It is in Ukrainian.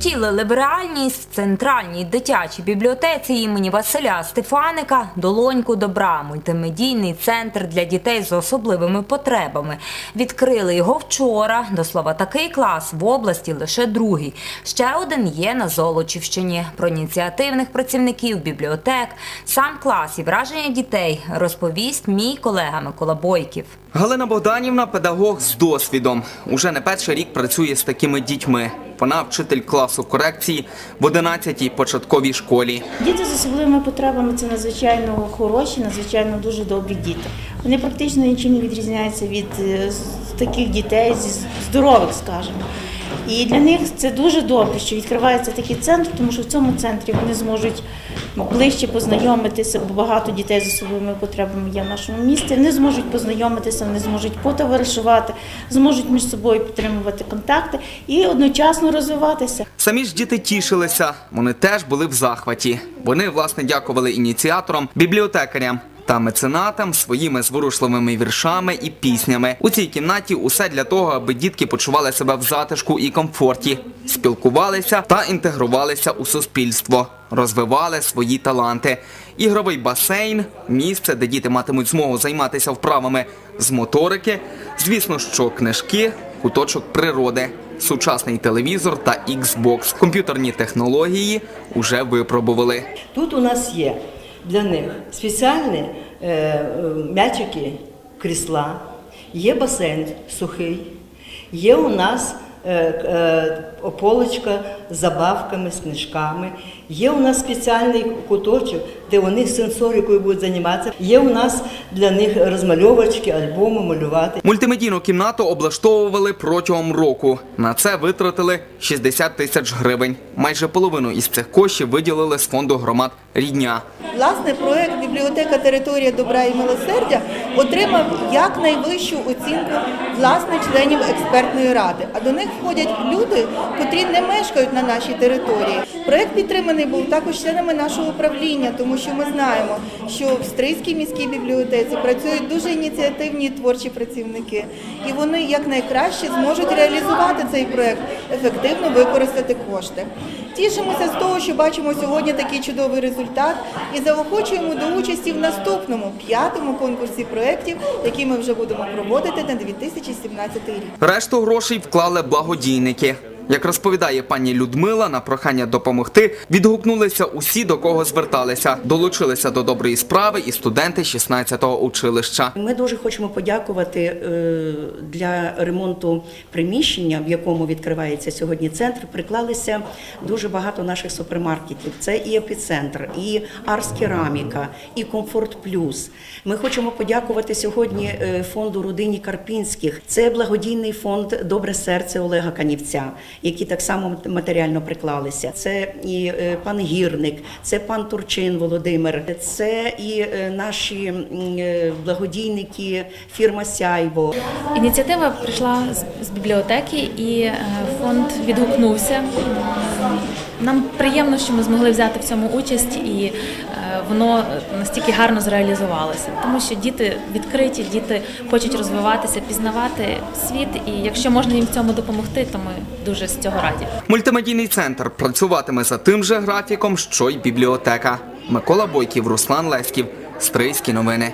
втілили в в центральній дитячій бібліотеці імені Василя Стефаника долоньку добра, мультимедійний центр для дітей з особливими потребами. Відкрили його вчора. До слова, такий клас в області лише другий. Ще один є на Золочівщині. Про ініціативних працівників бібліотек, сам клас і враження дітей розповість мій колега Микола Бойків. Галина Богданівна педагог з досвідом. Уже не перший рік працює з такими дітьми. Вона вчитель класу корекції в 11-й початковій школі. Діти з особливими потребами це надзвичайно хороші, надзвичайно дуже добрі діти. Вони практично нічим не відрізняються від е, таких дітей, зі здорових, скажімо. І для них це дуже добре, що відкривається такий центр, тому що в цьому центрі вони зможуть ближче познайомитися, бо багато дітей з особливими потребами є в нашому місті. Вони зможуть познайомитися, вони зможуть потоваришувати, зможуть між собою підтримувати контакти і одночасно розвиватися. Самі ж діти тішилися. Вони теж були в захваті. Вони, власне, дякували ініціаторам, бібліотекарям. Та меценатам своїми зворушливими віршами і піснями. У цій кімнаті усе для того, аби дітки почували себе в затишку і комфорті, спілкувалися та інтегрувалися у суспільство, розвивали свої таланти. Ігровий басейн, місце, де діти матимуть змогу займатися вправами з моторики. Звісно, що книжки, куточок природи, сучасний телевізор та Xbox. Комп'ютерні технології уже випробували. Тут у нас є для них. Спеціальні е, е, м'ячики, крісла, є басейн сухий, є у нас е, полочка з забавками, з книжками, є у нас спеціальний куточок, де вони з сенсорикою будуть займатися. Є у нас для них розмальовочки, альбоми малювати. Мультимедійну кімнату облаштовували протягом року. На це витратили 60 тисяч гривень. Майже половину із цих коштів виділили з фонду громад рідня. Власне, проект Бібліотека Територія добра і милосердя отримав якнайвищу оцінку власне членів експертної ради. А до них входять люди, котрі не мешкають на нашій території. Проект підтриманий був також членами нашого управління, тому що ми знаємо, що в Стрийській міській бібліотеці працюють дуже ініціативні творчі працівники, і вони якнайкраще зможуть реалізувати цей проект, ефективно використати кошти. Тішимося з того, що бачимо сьогодні такий чудовий результат, і заохочуємо до участі в наступному п'ятому конкурсі проєктів, який ми вже будемо проводити на 2017 рік. Решту грошей вклали благодійники. Як розповідає пані Людмила, на прохання допомогти відгукнулися усі, до кого зверталися. Долучилися до доброї справи і студенти 16-го училища. Ми дуже хочемо подякувати е, для ремонту приміщення, в якому відкривається сьогодні центр. Приклалися дуже багато наших супермаркетів. Це і епіцентр, і Арс Кераміка, і Комфорт Плюс. Ми хочемо подякувати сьогодні е, фонду родині Карпінських. Це благодійний фонд Добре серце Олега Канівця, які так само матеріально приклалися. Це і е, пан Гірник, це пан Турчин Володимир, це і е, наші е, благодійники, фірма Сяйво. Ініціатива прийшла з- бібліотеки, і фонд відгукнувся. Нам приємно, що ми змогли взяти в цьому участь, і е, воно настільки гарно зреалізувалося. Тому що діти відкриті, діти хочуть розвиватися, пізнавати світ. І якщо можна їм в цьому допомогти, то ми дуже з цього раді. Мультимедійний центр працюватиме за тим же графіком, що й бібліотека. Микола Бойків, Руслан Леськів, Стрийські новини.